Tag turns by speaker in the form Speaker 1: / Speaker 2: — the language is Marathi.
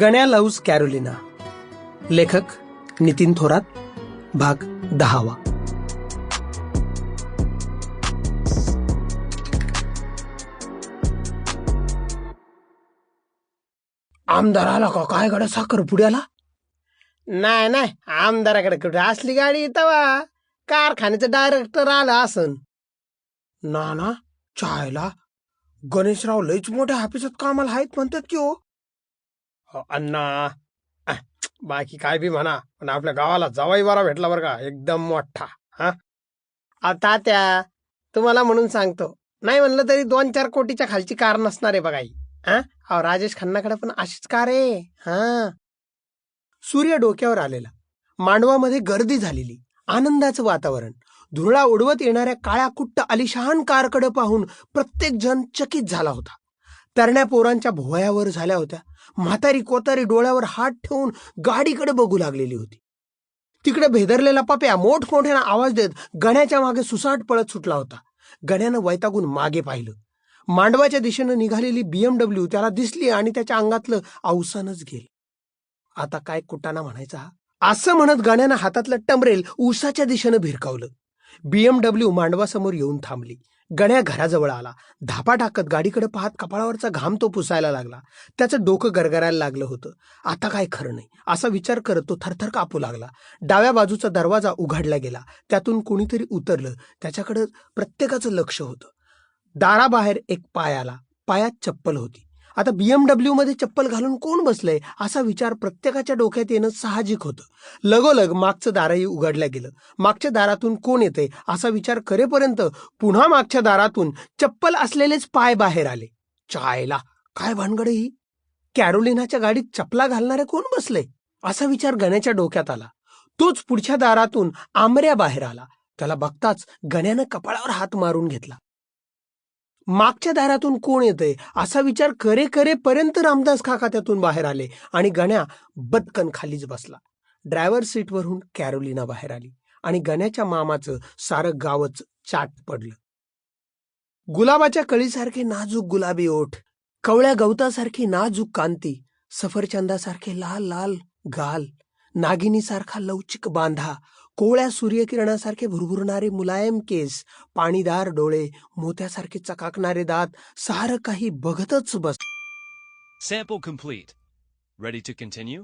Speaker 1: गण्या लव्ज कॅरोलिना. लेखक नितीन थोरात भाग दहावा. आमदार आला का काय गड साखर पुड्याला? नाही नाही आमदाराकडे कुठे असली गाडी तवा. कारखान्याचं डायरेक्टर आला असन. ना ना चायला गणेशराव लयच मोठ्या हाफिसात कामाला आहेत म्हणतात की हो. अण्णा. बाकी काय बी म्हणा पण आपल्या गावाला जवाई वारा भेटला बरं का एकदम मोठा हा. आता त्या तुम्हाला म्हणून सांगतो नाही म्हणलं तरी दोन चार कोटीच्या खालची कार नसणार आहे बघाई हा. अहो राजेश खन्नाकडे पण अशीच कार आहे हा. सूर्य डोक्यावर आलेला मांडवामध्ये गर्दी झालेली आनंदाचं वातावरण धुरळा उडवत येणाऱ्या काळ्या कुट्ट आलिशान कारकडे पाहून प्रत्येक जण चकित झाला होता. तरण्या पोरांच्या भोवयावर झाल्या होत्या. म्हातारी कोतारी डोळ्यावर हात ठेवून गाडीकडे बघू लागलेली होती. तिकडे भेदरलेला पप्या मोठमोठ्यानं आवाज देत गण्याच्या मागे सुसाट पळत सुटला होता. गण्यानं वैतागून मागे पाहिलं. मांडवाच्या दिशेनं निघालेली बीएमडब्ल्यू त्याला दिसली आणि त्याच्या अंगातलं अवसानच गेलं. आता काय कुटाना म्हणायचा असं म्हणत गाण्यानं हातातलं टमरेल उसाच्या दिशेनं भिरकावलं. बीएमडब्ल्यू मांडवासमोर येऊन थांबली. गण्या घराजवळ आला. धापा टाकत गाडीकडे पाहत कपाळावरचा घाम तो पुसायला लागला. त्याचं डोकं गरगरायला लागलं होतं. आता काय खरं नाही. असा विचार करत तो थरथर कापू लागला. डाव्या बाजूचा दरवाजा उघडला गेला. त्यातून कोणीतरी उतरलं. त्याच्याकडं प्रत्येकाचं लक्ष होतं. दाराबाहेर एक पाय आला. पायात चप्पल होती. आता बीएमडब्ल्यू मध्ये चप्पल घालून कोण बसलंय असा विचार प्रत्येकाच्या डोक्यात येणं साहजिक होतं. लगोलग मागचं दारही उघडलं गेलं. मागच्या दारातून कोण येते असा विचार करेपर्यंत पुन्हा मागच्या दारातून चप्पल असलेलेच पाय बाहेर आले. चायला काय भानगड ही? कॅरोलिनाच्या गाडीत चपला घालणारे कोण बसले असा विचार गण्याच्या डोक्यात आला. तोच पुढच्या दारातून आंबऱ्या बाहेर आला. त्याला बघताच गण्यानं कपाळावर हात मारून घेतला. मागच्या दारातून कोण येतंय? असा विचार करे करेपर्यंत रामदास काका त्यातून बाहेर आले आणि गण्या बदकन खालीच बसला. ड्रायव्हर सीटवरून कॅरोलिना बाहेर आली आणि गण्याच्या मामाचं सारं गावच चाट पडलं. गुलाबाच्या कळीसारखे नाजूक गुलाबी ओठ कवळ्या गवतासारखी नाजूक कांती सफरचंदासारखे लाल लाल गाल नागिनीसारखा लवचिक बांधा कोवळ्या सूर्यकिरणासारखे भुरभुरणारे मुलायम केस पाणीदार डोळे मोत्यासारखे चकाकणारे दात सारं काही बघतच बस
Speaker 2: Sample complete. Ready to continue?